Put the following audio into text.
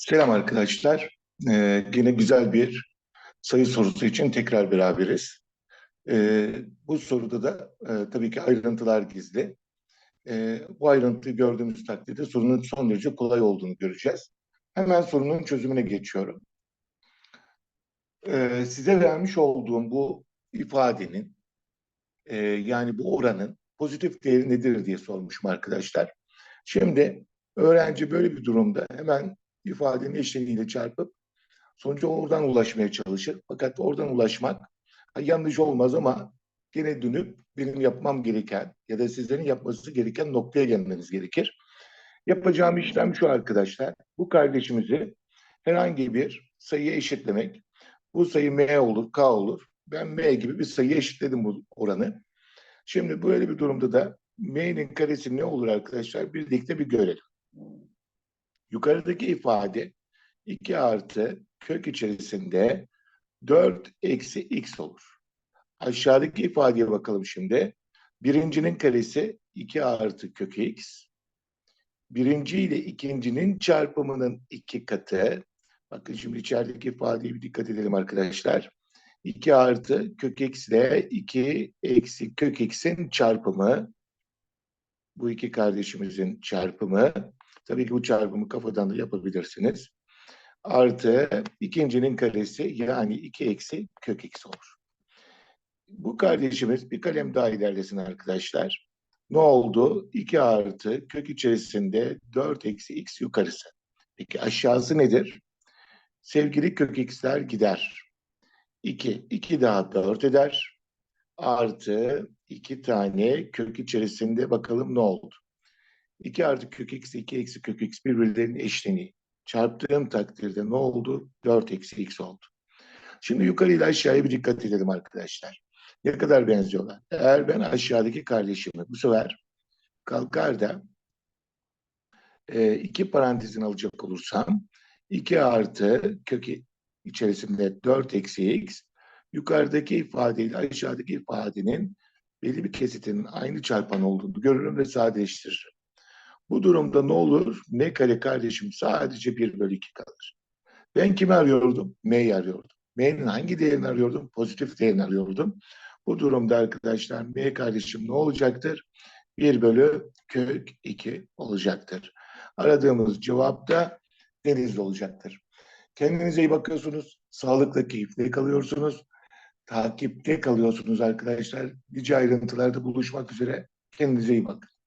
Selam arkadaşlar. Ee, yine güzel bir sayı sorusu için tekrar beraberiz. Ee, bu soruda da e, tabii ki ayrıntılar gizli. Ee, bu ayrıntıyı gördüğümüz takdirde sorunun son derece kolay olduğunu göreceğiz. Hemen sorunun çözümüne geçiyorum. Ee, size vermiş olduğum bu ifadenin e, yani bu oranın pozitif değeri nedir diye sormuşum arkadaşlar. Şimdi öğrenci böyle bir durumda hemen ifadenin eşleniğiyle çarpıp sonuca oradan ulaşmaya çalışır. Fakat oradan ulaşmak yanlış olmaz ama gene dönüp benim yapmam gereken ya da sizlerin yapması gereken noktaya gelmeniz gerekir. Yapacağım işlem şu arkadaşlar. Bu kardeşimizi herhangi bir sayıya eşitlemek. Bu sayı m olur, k olur. Ben m gibi bir sayıya eşitledim bu oranı. Şimdi böyle bir durumda da m'nin karesi ne olur arkadaşlar? Birlikte bir görelim. Yukarıdaki ifade 2 artı kök içerisinde 4 eksi x olur. Aşağıdaki ifadeye bakalım şimdi. Birincinin karesi 2 artı kök x. Birinci ile ikincinin çarpımının iki katı. Bakın şimdi içerideki ifadeye bir dikkat edelim arkadaşlar. 2 artı kök x ile 2 eksi kök x'in çarpımı. Bu iki kardeşimizin çarpımı. Tabii ki bu çarpımı kafadan da yapabilirsiniz. Artı ikincinin karesi yani 2 eksi kök x olur. Bu kardeşimiz bir kalem daha ilerlesin arkadaşlar. Ne oldu? 2 artı kök içerisinde 4 eksi x yukarısı. Peki aşağısı nedir? Sevgili kök x'ler gider. 2. 2 daha 4 eder. Artı 2 tane kök içerisinde bakalım ne oldu? 2 artı kök x, 2 eksi kök x birbirlerinin eşleniği. Çarptığım takdirde ne oldu? 4 eksi x oldu. Şimdi yukarı ile aşağıya bir dikkat edelim arkadaşlar. Ne kadar benziyorlar. Eğer ben aşağıdaki kardeşimi bu sefer kalkar da e, iki parantezin alacak olursam 2 artı kökü içerisinde 4 eksi x yukarıdaki ifadeyle aşağıdaki ifadenin belli bir kesitinin aynı çarpan olduğunu görürüm ve sadeleştiririm. Bu durumda ne olur? M kare kardeşim sadece 1 bölü 2 kalır. Ben kimi arıyordum? M'yi arıyordum. M'nin hangi değerini arıyordum? Pozitif değerini arıyordum. Bu durumda arkadaşlar M kardeşim ne olacaktır? 1 bölü kök 2 olacaktır. Aradığımız cevap da denizli olacaktır. Kendinize iyi bakıyorsunuz. Sağlıkla, keyifle kalıyorsunuz. Takipte kalıyorsunuz arkadaşlar. Nice ayrıntılarda buluşmak üzere. Kendinize iyi bakın.